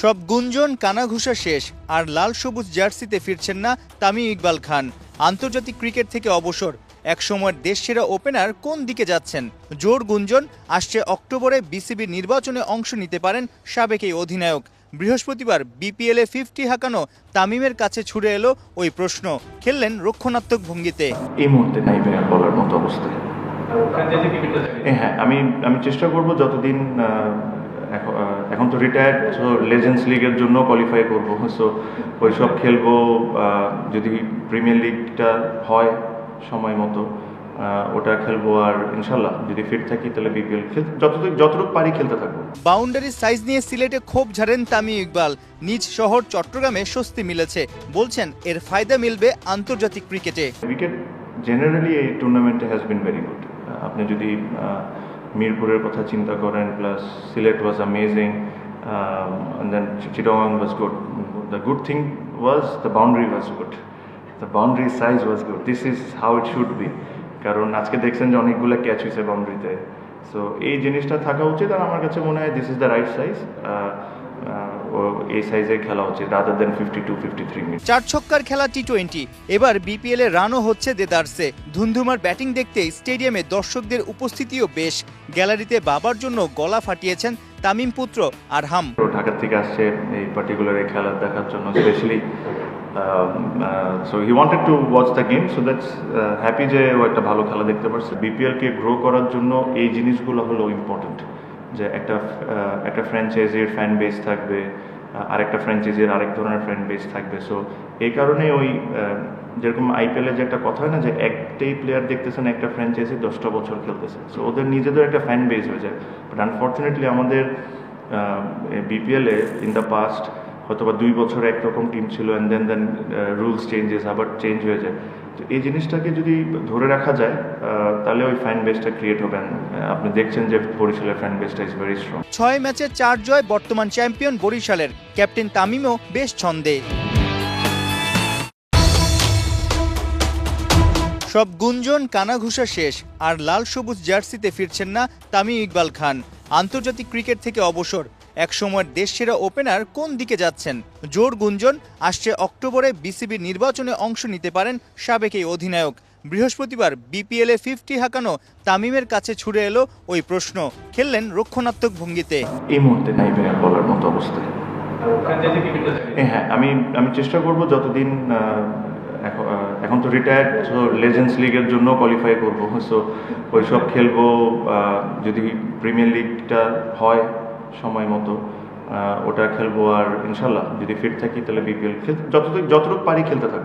সব গুঞ্জন কানাঘুষা শেষ। আর লাল সবুজ জার্সিতে ফিরছেন না তামিম ইকবাল খান। আন্তর্জাতিক ক্রিকেট থেকে অবসর। একসময়ের দেশসেরা ওপেনার কোন দিকে যাচ্ছেন? জোর গুঞ্জন আসছে অক্টোবরে বিসিবির নির্বাচনে অংশ নিতে পারেন সাবেক এই অধিনায়ক। বৃহস্পতিবার বিপিএলে ফিফটি হাঁকানো তামিমের কাছে ছুড়ে এলো ওই প্রশ্ন খেললেন রক্ষণাত্মক ভঙ্গিতে। এই মুহূর্তে নাই বলার মতো অবস্থায়। হ্যাঁ আমি আমি চেষ্টা করব যতদিন এখন তো রিটায়ার্ড সো লেজেন্ডস লিগের জন্য কোয়ালিফাই করব। সো ওই সব খেলব যদি প্রিমিয়ার লিগটা হয় সময় মতো ওটা খেলব আর ইনশাল্লাহ যদি ফিট থাকি তাহলে বিপিএল যতটুকু যতটুকু পারি খেলতে থাকব। বাউন্ডারি সাইজ নিয়ে সিলেটে ক্ষোভ ঝাড়েন তামিম ইকবাল। নিজ শহর চট্টগ্রামে স্বস্তি মিলেছে। বলছেন এর ফায়দা মিলবে আন্তর্জাতিক ক্রিকেটে। উইকেট জেনারেলি এই টুর্নামেন্টে হ্যাজ বিন ভেরি গুড আপনি যদি মিরপুরের কথা চিন্তা করেন plus Sylhet was amazing then Chittagong was good the good thing was the boundary was good the boundary size was good this is how it should be কারণ আজকে দেখছেন যে অনেকগুলো ক্যাচ হয়েছে বাউন্ডারিতে সো এই জিনিসটা থাকা উচিত, আর আমার কাছে মনে হয় this is the right size এই সাইজে খেলা উচিত rather than fifty two fifty three minute চার ছক্কার খেলা টি টোয়েন্টি এবার বিপিএল এ রানও হচ্ছে দেদারসে। ধুন্ধুমার ব্যাটিং দেখতে স্টেডিয়ামে দর্শকদের উপস্থিতিও বেশ। গ্যালারিতে বাবার জন্য গলা ফাটিয়েছেন তামিম পুত্র আর হাম। ঢাকা থেকে আসছে এই পার্টিকুলার এই খেলা দেখার জন্য specially so he wanted to watch the game so that's happy যে ও একটা ভালো খেলা দেখতে পারছে। বিপিএলকে গ্রো করার জন্য এই জিনিসগুলো হলো ইম্পর্টেন্ট যে একটা একটা ফ্র্যাঞ্চাইজির ফ্যান বেস থাকবে আরেকটা ফ্র্যাঞ্চাইজির আরেক ধরনের ফ্যান বেস থাকবে। সো এই কারণে ওই যেরকম আইপিএলের যে একটা কথা হয় না, যে একটাই প্লেয়ার দেখতেছেন, একটা ফ্র্যাঞ্চাইজি দশটা বছর খেলতেছে। সো ওদের নিজেদের একটা ফ্যান বেস হয়ে যায়। বাট আনফর্চুনেটলি আমাদের বিপিএলে ইন দ্য পাস্ট হয়তো বা দুই বছর একরকম টিম ছিল and then then rules changes আবার চেঞ্জ হয়ে যায়। তো এই জিনিসটাকে যদি ধরে রাখা যায় তাহলে ওই ফ্যান বেসটা ক্রিয়েট হবে। আপনি দেখছেন যে বরিশালের ফ্যান বেসটা ইজ ভেরি স্ট্রং ছয় ম্যাচে চার জয়, বর্তমান চ্যাম্পিয়ন বরিশালের। ক্যাপ্টেন তামিমও বেশ ছন্দে। সব গুঞ্জন, কানাঘুষা শেষ। আর লাল সবুজ জার্সিতে ফিরছেন না তামিম ইকবাল খান। আন্তর্জাতিক ক্রিকেট থেকে অবসর। একসময়ের দেশসেরা ওপেনার কোন দিকে যাচ্ছেন? জোর গুঞ্জন, আসছে অক্টোবরে বিসিবির নির্বাচনে অংশ নিতে পারেন সাবেক এই অধিনায়ক। বৃহস্পতিবার বিপিএলে ফিফটি হাঁকানো তামিমের কাছে ছুড়ে এলো ওই প্রশ্ন, খেললেন রক্ষণাত্মক ভঙ্গিতে। এই মুহূর্তে নাই বলার মতো অবস্থায় হ্যাঁ আমি আমি চেষ্টা করব যতদিন এখন তো রিটায়ার্ড সো লেজেন্ডস লিগের জন্য কোয়ালিফাই করব। সো ওই সব খেলব যদি প্রিমিয়ার লিগটা হয় সময় মতো ওটা খেলব আর ইনশাল্লাহ যদি ফিট থাকি তাহলে বিপিএল খেলতে যতটুকু যতটুকু পারি খেলতে থাকব।